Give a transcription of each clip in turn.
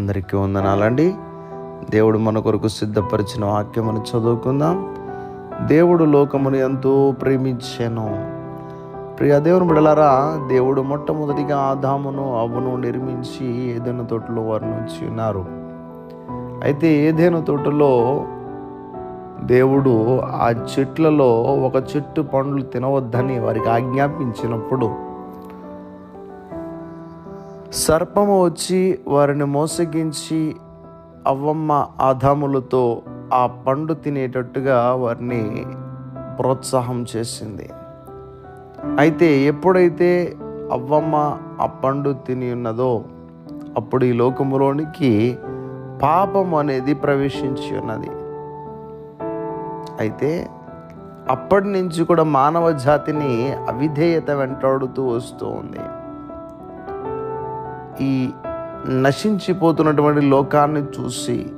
అందరికీ వందనాలండి. దేవుడు మన కొరకు సిద్ధపరిచిన వాక్యమును చదువుకుందాం. దేవుడు లోకమును ఎంతో ప్రేమించాను. ప్రియ దేవుని బిడలారా దేవుడు మొట్టమొదటిగా ఆదామును అవ్వను నిర్మించి ఏదైనా తోటలో వర్ణించి ఉన్నారు. అయితే ఏదైనా తోటలో దేవుడు ఆ చెట్లలో ఒక చెట్టు పండ్లు తినవద్దని వారికి ఆజ్ఞాపించినప్పుడు సర్పము వచ్చి వారిని మోసగించి అవ్వమ్మ ఆదాములతో ఆ పండు తినేటట్టుగా వారిని ప్రోత్సాహం చేసింది. అయితే ఎప్పుడైతే అవ్వమ్మ ఆ పండు తిని ఉన్నదో అప్పుడు ఈ లోకములోనికి పాపం అనేది ప్రవేశించి ఉన్నది. అయితే అప్పటి నుంచి కూడా మానవ జాతిని అవిధేయత వెంటాడుతూ వస్తూ ఉంది. ఈ నశించిపోతున్నటువంటి లోకాన్ని చూసి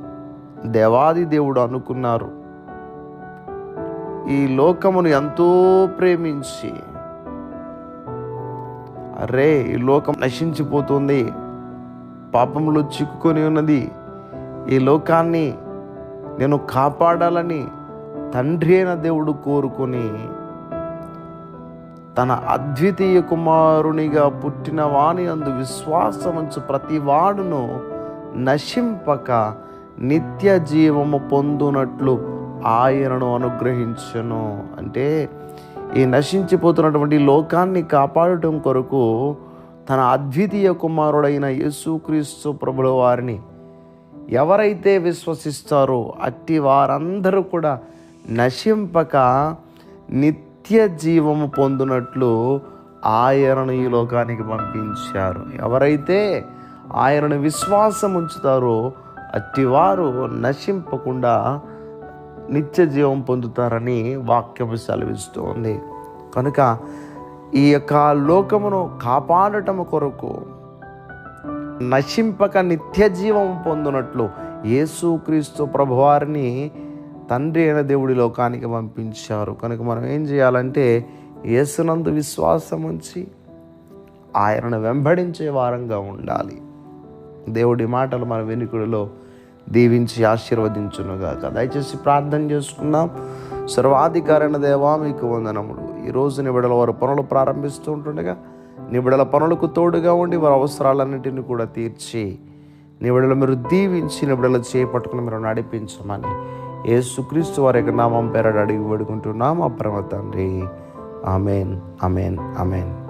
దేవాది దేవుడు అనుకున్నారు. ఈ లోకమును ఎంతో ప్రేమించి అరే ఈ లోకం నశించిపోతుంది పాపంలో చిక్కుకొని ఉన్నది ఈ లోకాన్ని నేను కాపాడాలని తండ్రి అయిన దేవుడు కోరుకొని తన అద్వితీయ కుమారునిగా పుట్టిన వాణి అందు విశ్వాసముంచు ప్రతి వాడును నశింపక నిత్య జీవము పొందునట్లు ఆయనను అనుగ్రహించును. అంటే ఈ నశించిపోతున్నటువంటి లోకాన్ని కాపాడటం కొరకు తన అద్వితీయ కుమారుడైన యేసుక్రీస్తు ప్రభుల వారిని ఎవరైతే విశ్వసిస్తారో అట్టి వారందరూ కూడా నశింపక నిత్య నిత్య జీవము పొందునట్లు ఆయనను ఈ లోకానికి పంపించారు. ఎవరైతే ఆయనను విశ్వాసం ఉంచుతారో అట్టివారు నశింపకుండా నిత్య జీవం పొందుతారని వాక్యము సెలవిస్తోంది. కనుక ఈ యొక్క లోకమును కాపాడటం కొరకు నశింపక నిత్య జీవం పొందినట్లు యేసుక్రీస్తు ప్రభువారిని తండ్రి అయిన దేవుడి లోకానికి పంపించారు. కనుక మనం ఏం చేయాలంటే యేసునందు విశ్వాసం ఉంచి ఆయనను వెంబడించే వారంగా ఉండాలి. దేవుడి మాటలు మన వెనుకడిలో దీవించి ఆశీర్వదించునుగాక. దయచేసి ప్రార్థన చేసుకుందాం. సర్వాధికారైన దేవా మీకు వందనములు. ఈరోజు నిబిడల వారు పనులు ప్రారంభిస్తూ ఉంటుండగా నిబిడల పనులకు తోడుగా ఉండి వారి అవసరాలన్నింటినీ కూడా తీర్చి నిబిడలు మీరు దీవించి నిబిడలు చేపట్టుకుని మీరు నడిపించమని యేసుక్రీస్తు వారి యొక్క నామం పేరడు అడిగి వేడుకుంటున్నాం. అప్రమ తండ్రి. ఆమెన్. Amen amen